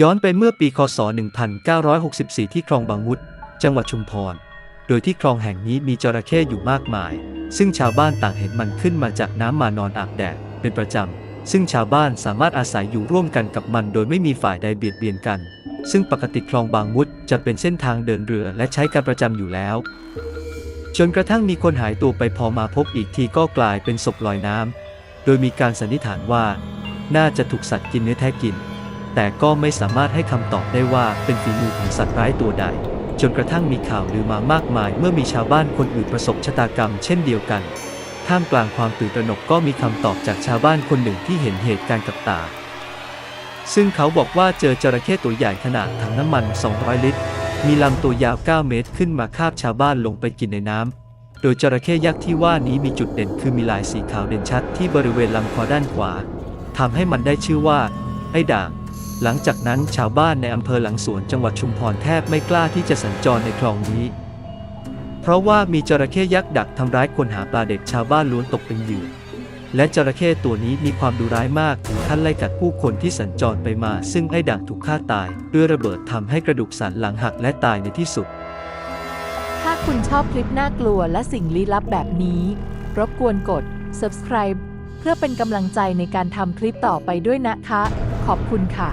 ย้อนไปเมื่อปีคศ 1964 ที่คลองบางวุฒจังหวัดชุมพร โดยที่คลองแห่งนี้มีจระเข้อยู่มากมาย ซึ่งชาวบ้านต่างเห็นมันขึ้นมาจากน้ำมานอนอาบแดดเป็นประจำ ซึ่งชาวบ้านสามารถอาศัยอยู่ร่วมกันกับมัน โดยไม่มีฝ่ายใดเบียดเบียนกัน ซึ่งปกติคลองบางวุฒจะเป็นเส้นทางเดินเรือและใช้การประจำอยู่แล้ว จนกระทั่งมีคนหายตัวไปพอมาพบอีกทีก็กลายเป็นศพลอยน้ำ โดยมีการสันนิษฐานว่า น่าจะถูกสัตว์กินเนื้อแท้กิน แต่ก็ไม่สามารถให้คำตอบได้ว่าเป็นฝีมือของสัตว์ร้ายตัวใด จนกระทั่งมีข่าวลือมามากมาย เมื่อมีชาวบ้านคนอื่นประสบชะตากรรมเช่นเดียวกัน ท่ามกลางความตื่นตระหนกก็มีคำตอบจากชาวบ้านคนหนึ่งที่เห็นเหตุการณ์กับตา ซึ่งเขาบอกว่าเจอจระเข้ตัวใหญ่ขนาดถังน้ำมัน 200 ลิตร มีลำตัวยาว 9 เมตรขึ้นมาคาบชาวบ้านลงไปกินในน้ำโดยจระเข้ยักษ์ที่ว่านี้มีจุดเด่นคือมีลายสีขาวเด่นชัดที่บริเวณลำคอด้านขวาทำให้มันได้ชื่อว่า ไอ้ด่าง หลังจากนั้นชาวบ้านในอำเภอหลังสวนจังหวัดชุมพรแทบไม่กล้าที่จะสัญจรในคลองนี้ เพราะว่ามีจระเข้ยักษ์ดักทำร้ายคนหาปลาเด็กชาวบ้านล้วนตกเป็นเหยื่อ และจระเข้ตัวนี้มีความดุร้ายมากถึงขั้นไล่กัดผู้คนที่สัญจรไปมา ซึ่งไอ้ด่างถูกฆ่าตายด้วยระเบิดทำให้กระดูกสันหลังหักและตายในที่สุด ถ้าคุณชอบคลิปน่ากลัวและสิ่งลี้ลับแบบนี้ รบกวนกด subscribe เพื่อเป็นกำลังใจในการทำคลิปต่อไปด้วยนะคะ ขอบคุณค่ะ